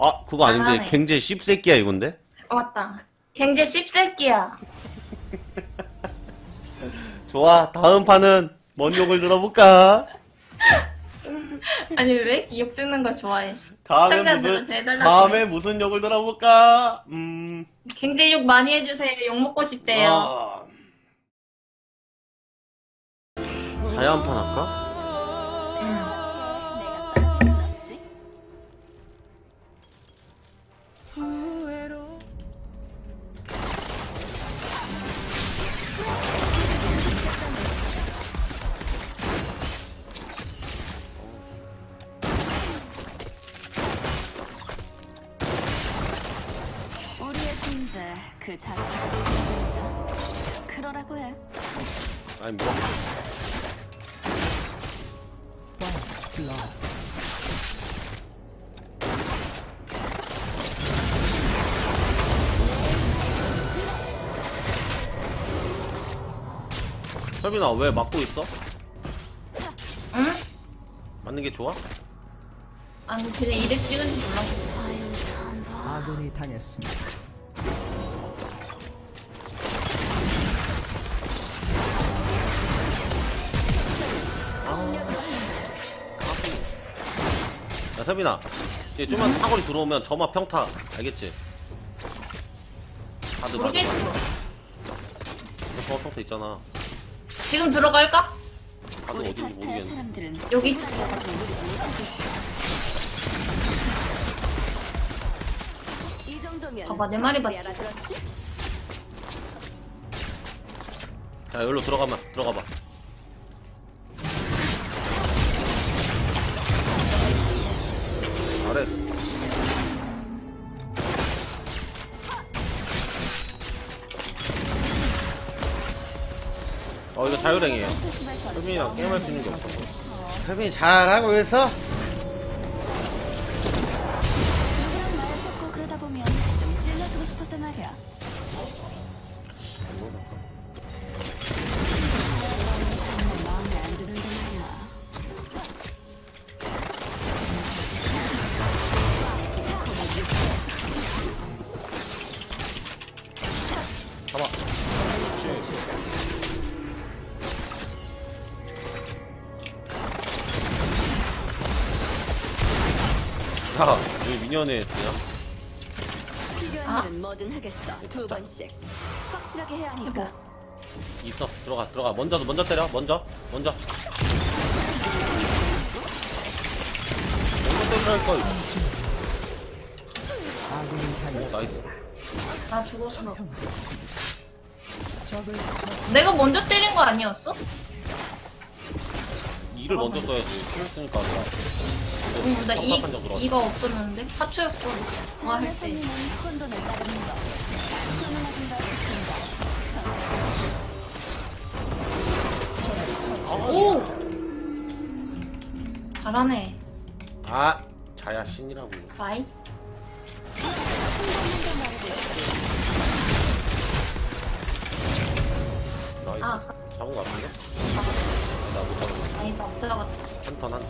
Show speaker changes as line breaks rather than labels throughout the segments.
아 그거 아닌데
잘하네.
갱제 씹새끼야 이건데?
어, 맞다. 갱제 씹새끼야.
좋아 다음 판은 뭔 욕을 들어볼까?
아니, 왜 기억 듣는 걸 좋아해?
다음에 무슨 다음에 무슨 욕을 들어볼까? 음
갱제 욕 많이 해주세요. 욕 먹고 싶대요.
아. 자야 한 판 할까?
그 자체가 그러라고 해.
아니 뭐 설빈아 왜 막고 있어?
응?
맞는 게 좋아?
아니, 쟤네 이름 찍은지 몰랐어.
아군이 당했습니다.
야 설빈아 이제 좀만 사거리 들어오면 점화 평타 알겠지? 다들
모르겠어.
점화 평타 있잖아
지금 들어갈까?
다들 어딘지 모르겠네
사람들은
여기
이 정도면
봐봐, 내 말이 맞지?
알아들었지?
자 여기로 들어가봐 들어가봐 어 이거 자유랭이에요 세빈이랑 게임할 수 있는 게 없어 세빈이 잘하고 있어?
2년에 했어요. 시간은 뭐든 하겠어. 2번씩. 확실하게 해야 하니까.
있어. 들어가 들어가. 먼저 먼저 때려. 먼저. 먼저. 먼저
때리라 할걸.
오 나이스.
나 죽었어. 내가 먼저 때린 거 아니었어?
이를 먼저 써야지 힘을 쓰니까
응, 나 이, 이가 없었는데? 하초였어. 뭐할
자네
때.
선미는 혼돈을 따르는 거. 가능하신가 싶은가.
오! 잘하네.
아 자야 신이라고
바이.
나이스
아, 아까
잡은 거 같은데? 아, 나못 잡았어
아니다, 못 잡았다.
한턴 한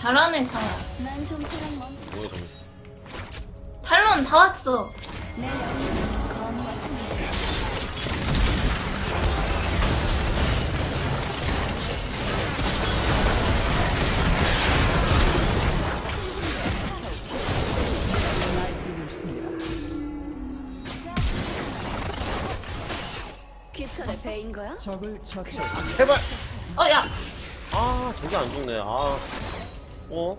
잘하네,
멈.
뭐야 저기
탈론 다 왔어.
적을 처치했습니다.
제발
어, 야!
아 저게 안 죽네 아 어?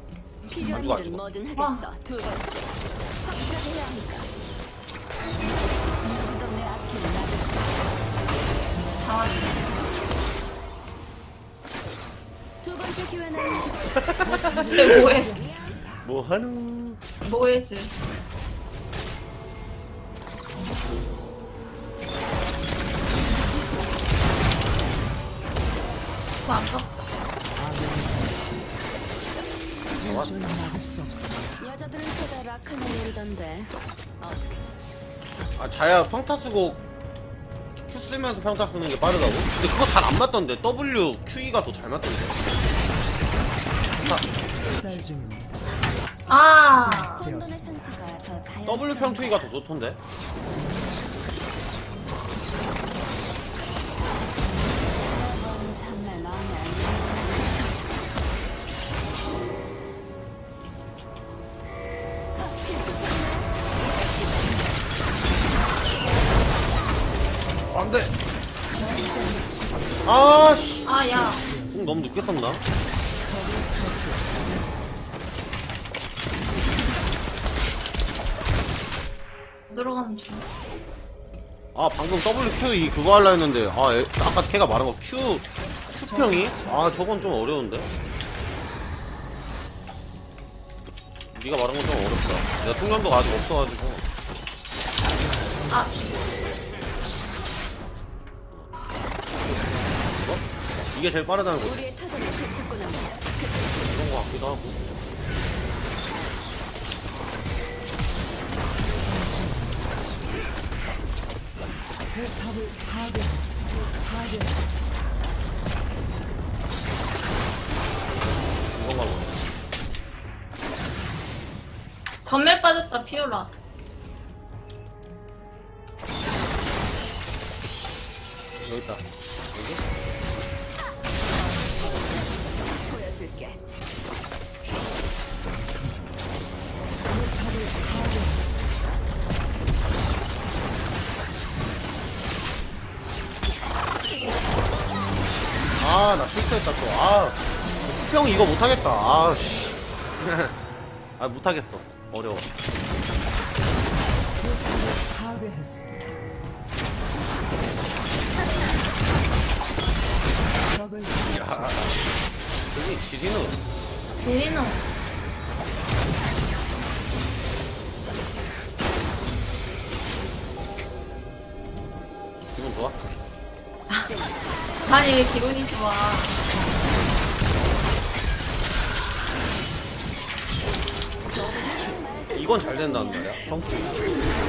필요한
누가 안 죽어?
뭐든 하겠어. 두 번씩. 확실하게 해야 하니까. 누구도 내 앞길 나를
다 왔어.
두 번째 기회는
쟤 뭐해?
뭐하누
뭐해, 쟤. 그거 안.
여자들은. 어,
아 자야 평타 쓰고 Q 쓰면서 평타 쓰는 게 빠르다고? 근데 그거 잘 안 맞던데 W, QE가 더 잘 맞던데.
아.
W 평 QE가 더 좋던데 아씨
아, 야.
공 너무 늦게 썼나?
들어가면 중.
아 방금 WQE 그거 하려 했는데 아 에- 아까 걔가 말한 거 Q Q평이? 아 저건 좀 어려운데 네가 말한 건 좀 어렵다 내가 숙련도가 아직 없어가지고
아,
이게 제일 빠르다는 거지
우리의 터전을 되찾고 나면
그런 거 같기도 하고. 그건가 보네
전멸 빠졌다, 피오라.
여기 있다 여기? 아 나 실수했다 또아 Q평 이거 못하겠다. 아 씨. 아 못하겠어. 어려워.
파괴했습니다. 적을
야 여기 지진우.
제리는
기분 좋아?
아니 왜 기분이 좋아?
이건 잘 된다는 아,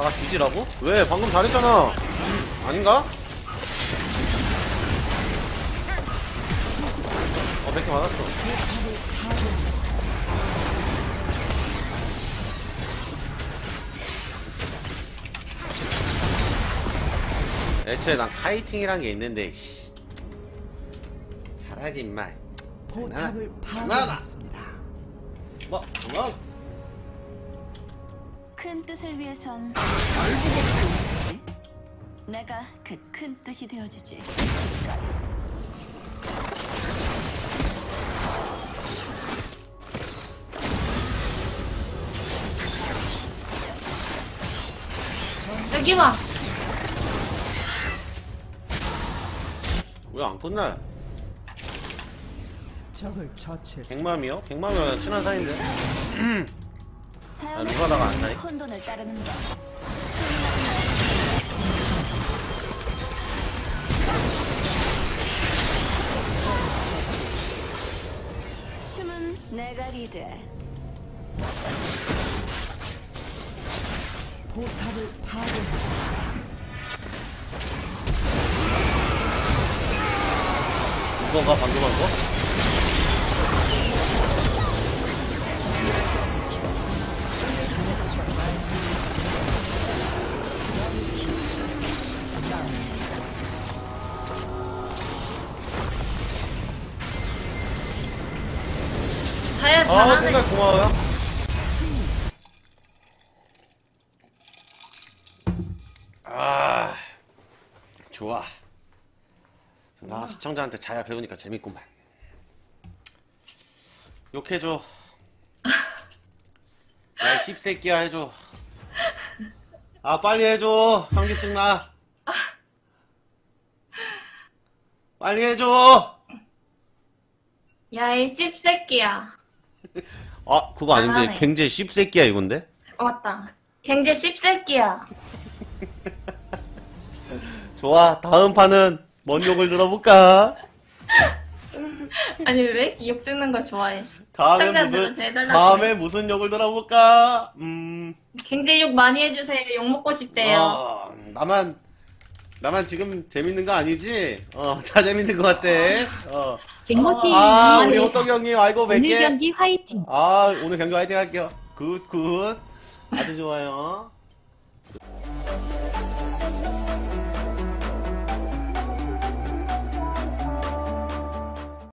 나 나가 뒤지라고? 왜? 방금 잘했잖아. 아닌가? 어, 몇개 맞았어. 애초에 난 카이팅이란 게 있는데, 씨. 잘하지, 임마. 장난하다.
파괴했습니다.
뭐, 뭐,
큰 뜻을 위해선 내가 그 큰 뜻이 되어주지.
여기 봐.
왜안 끝나?
적을 처치했습니다.
갱맘이요? 갱맘이랑 친한 사이인데.
자연의
누가다가 안 나이?
혼돈을 따르는 법. 춤은 내가 리드해.
포탑을 파괴했습니다.
이거가 방금 한 거? 아,
잘하네.
생각 고마워요. 아, 좋아. 나 시청자한테 자야 배우니까 재밌구만. 욕해줘. 야, 이 씹새끼야 해줘. 아, 빨리 해줘. 현기증 나. 빨리 해줘.
야, 이 씹새끼야.
아, 그거 아닌데.
잘하네.
갱제 씹새끼야 이건데?
어, 맞다. 갱제 씹새끼야.
좋아. 다음 판은 뭔 욕을 들어볼까?
아니, 왜 이렇게 욕 듣는 걸 좋아해?
다음에 무슨 다음에 무슨 욕을 들어볼까? 음,
갱제 욕 많이 해주세요. 욕 먹고 싶대요.
어, 나만 나만 지금 재밌는 거 아니지? 어, 다 재밌는 것 같아. 어.
갱모띠
아, 우리
오늘
호떡 형님, 아이고 몇 개.
경기 화이팅.
아, 오늘 경기 화이팅 할게요. 굿, 굿. 아주 좋아요.